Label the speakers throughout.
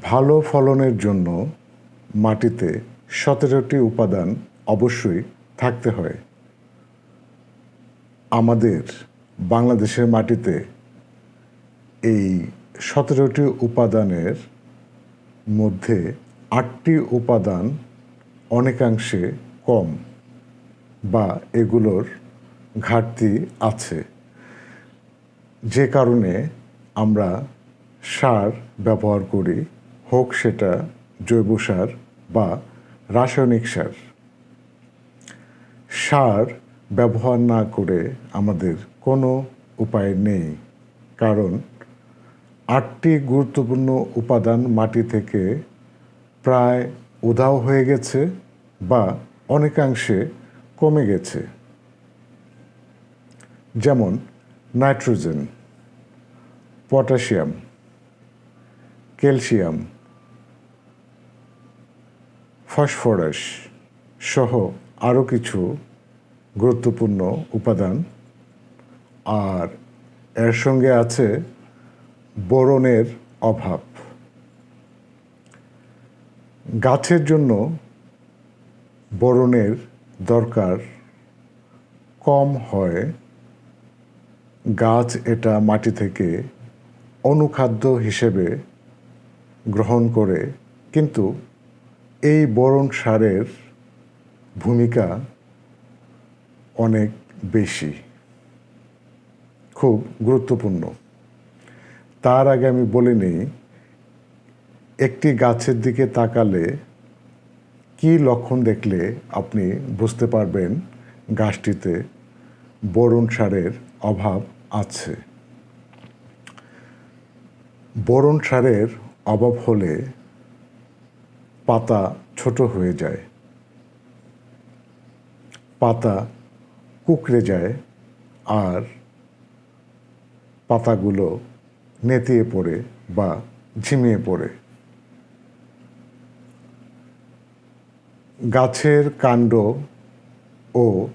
Speaker 1: ভালো ফলনের জন্য মাটিতে সতেরোটি উপাদান অবশ্যই থাকতে হয়। আমাদের বাংলাদেশের মাটিতে এই সতেরোটি উপাদানের মধ্যে আটটি উপাদান অনেকাংশে কম বা এগুলোর ঘাটতি আছে। যে কারণে আমরা সার ব্যবহার করি হোক সেটা জৈব সার বা রাসায়নিক সার। সার ব্যবহার না করে আমাদের কোনো উপায় নেই। কারণ আটটি গুরুত্বপূর্ণ উপাদান মাটি থেকে প্রায় উধাও হয়ে গেছে বা অনেকাংশে কমে গেছে। যেমন নাইট্রোজেন, পটাশিয়াম, ক্যালসিয়াম ফসফরাস সহ আরও কিছু গুরুত্বপূর্ণ উপাদান। আর এর সঙ্গে আছে বোরনের অভাব। গাছের জন্য বোরনের দরকার কম হয়। গাছ এটা মাটি থেকে অনুখাদ্য হিসেবে গ্রহণ করে। কিন্তু এই বরণ সারের ভূমিকা অনেক বেশি, খুব গুরুত্বপূর্ণ। তার আগে আমি বলে নিই, একটি গাছের দিকে তাকালে কি লক্ষণ দেখলে আপনি বুঝতে পারবেন গাছটিতে বরণ সারের অভাব আছে। বরণ সারের অভাব হলে পাতা ছোট হয়ে যায়। পাতা কুকড়ে যায় আর পাতাগুলো নেতিয়ে পড়ে বা ঝিমিয়ে পড়ে। গাছের কাণ্ড ও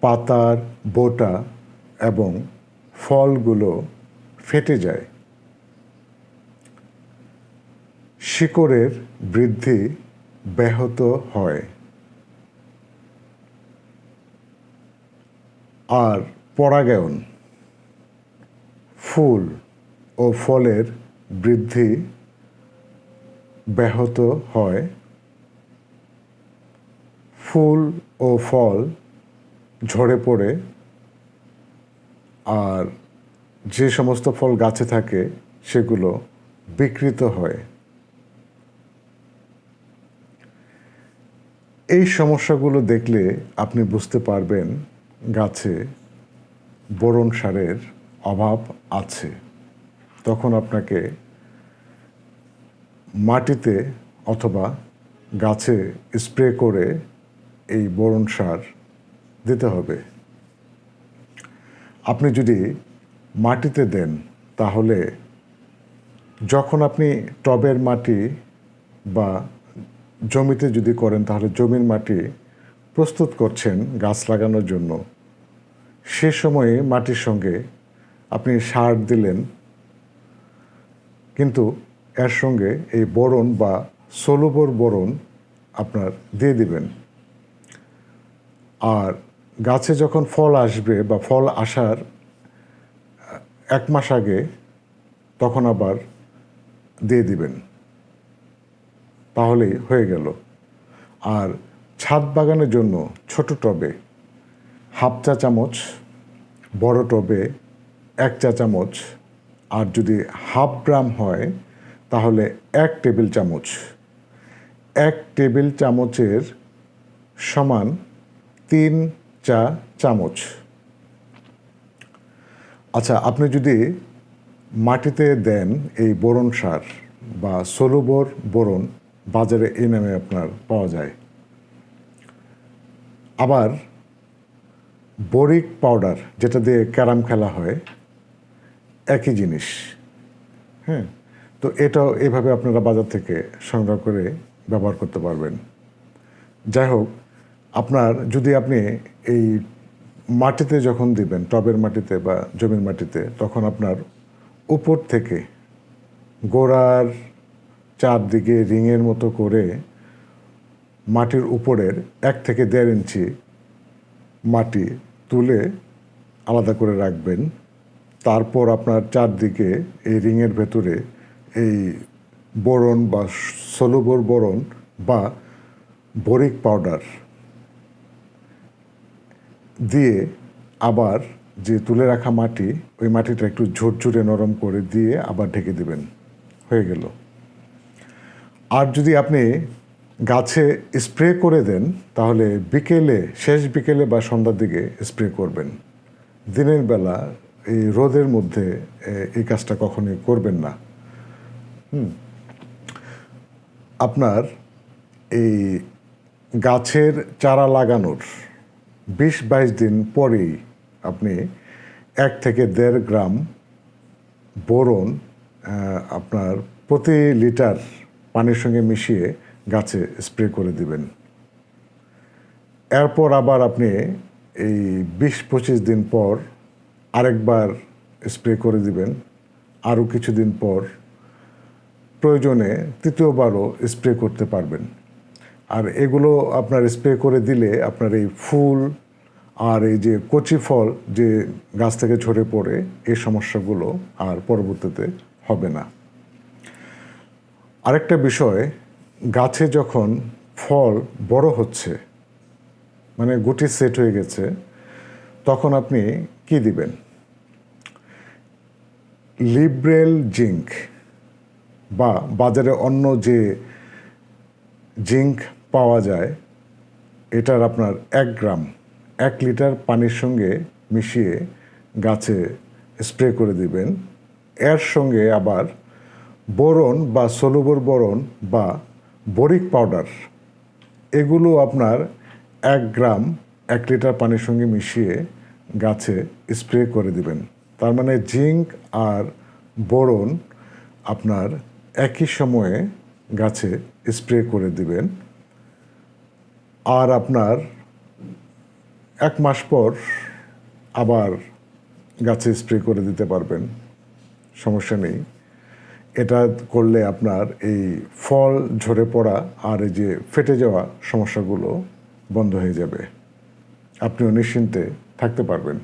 Speaker 1: পাতার বোটা এবং ফলগুলো ফেটে যায়। শিকড়ের বৃদ্ধি ব্যাহত হয়। আর পরাগায়ন, ফুল ও ফলের বৃদ্ধি ব্যাহত হয়। ফুল ও ফল ঝরে পড়ে, আর যে সমস্ত ফল গাছে থাকে, সেগুলো বিকৃত হয়। এই সমস্যাগুলো দেখলে আপনি বুঝতে পারবেন গাছে বোরন সারের অভাব আছে। তখন আপনাকে মাটিতে অথবা গাছে স্প্রে করে এই বোরন সার দিতে হবে। আপনি যদি মাটিতে দেন, তাহলে যখন আপনি টবের মাটি বা জমিতে যদি করেন, তাহলে জমির মাটি প্রস্তুত করছেন গাছ লাগানোর জন্য। সে সময়ে মাটির সঙ্গে আপনি সার দিলেন। কিন্তু এর সঙ্গে এই বরণ বা সোলোবর বরণ আপনার দিয়ে দিবেন। আর গাছে যখন ফল আসবে বা ফল আসার এক মাস আগে তখন আবার দিয়ে দিবেন। তাহলেই হয়ে গেল। আর ছাদ বাগানের জন্য ছোট টবে হাফ চা চামচ, বড় টবে এক চা চামচ, আর যদি হাফ গ্রাম হয়, তাহলে এক টেবিল চামচ। এক টেবিল চামচের সমান তিন চা চামচ। আচ্ছা আপনি যদি মাটিতে দেন এই বোরন সার বা সোলোবর বোরন বাজারে এই নামে আপনার পাওয়া যায়। আবার বোরিক পাউডার যেটা দিয়ে ক্যারাম খেলা হয়, একই জিনিস। হ্যাঁ তো এটাও এভাবে আপনারা বাজার থেকে সংগ্রহ করে ব্যবহার করতে পারবেন। যাই হোক, আপনার যদি আপনি এই মাটিতে যখন দিবেন, টবের মাটিতে বা জমির মাটিতে, তখন আপনার উপর থেকে গোড়ার চারদিকে রিংয়ের মতো করে মাটির উপরের এক থেকে দেড় ইঞ্চি মাটি তুলে আলাদা করে রাখবেন। তারপর আপনার চারদিকে এই রিংয়ের ভেতরে এই বরণ বা সলুবর বরণ বা বরিক পাউডার দিয়ে আবার যে তুলে রাখা মাটি, ওই মাটিটা একটু ঝুরঝুরে নরম করে দিয়ে আবার ঢেকে দিবেন। হয়ে গেল। আর যদি আপনি গাছে স্প্রে করে দেন, তাহলে বিকেলে, শেষ বিকেলে বা সন্ধ্যার দিকে স্প্রে করবেন দিনের বেলা এই রোদের মধ্যে এই কাজটা কখনোই করবেন না হুম। আপনার এই গাছের চারা লাগানোর বিশ বাইশ দিন পরেই আপনি এক থেকে দেড় গ্রাম বোরন আপনার প্রতি লিটার পানির সঙ্গে মিশিয়ে গাছে স্প্রে করে দিবেন। এরপর আবার আপনি এই বিশ পঁচিশ দিন পর আরেকবার স্প্রে করে দিবেন। আরও কিছুদিন পর প্রয়োজনে তৃতীয়বারও স্প্রে করতে পারবেন। আর এগুলো আপনার স্প্রে করে দিলে আপনার এই ফুল আর এই যে কচি ফল যে গাছ থেকে ঝরে পড়ে, এই সমস্যাগুলো আর পরবর্তীতে হবে না। আরেকটা বিষয়, গাছে যখন ফল বড় হচ্ছে মানে গুটি সেট হয়ে গেছে, তখন আপনি কি দিবেন? লিব্রেল জিঙ্ক বা বাজারে অন্য যে জিঙ্ক পাওয়া যায়, এটার আপনার এক গ্রাম, এক লিটার পানির সঙ্গে মিশিয়ে গাছে স্প্রে করে দিবেন। এর সঙ্গে আবার বোরন বা সলুবর বোরন বা বরিক পাউডার, এগুলো আপনার এক গ্রাম এক লিটার পানির সঙ্গে মিশিয়ে গাছে স্প্রে করে দিবেন। তার মানে জিঙ্ক আর বোরন আপনার একই সময়ে গাছে স্প্রে করে দিবেন। আর আপনার এক মাস পর আবার গাছে স্প্রে করে দিতে পারবেন। সমস্যা নেই। এটা করলে আপনার এই ফল ঝরে পড়া আর এই যে ফেটে যাওয়া সমস্যাগুলো বন্ধ হয়ে যাবে। আপনিও নিশ্চিন্তে থাকতে পারবেন।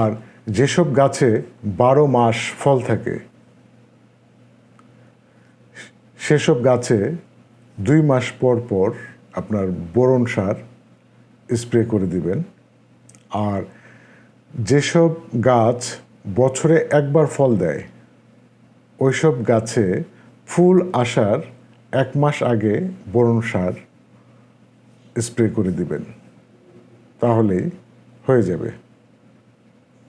Speaker 1: আর যেসব গাছে বারো মাস ফল থাকে, সেসব গাছে দুই মাস পর পর আপনার বোরন সার স্প্রে করে দিবেন। আর যেসব গাছ বছরে একবার ফল দেয় ওইসব গাছে ফুল আসার এক মাস আগে বরণ সার স্প্রে করে দিবেন। তাহলেই হয়ে যাবে।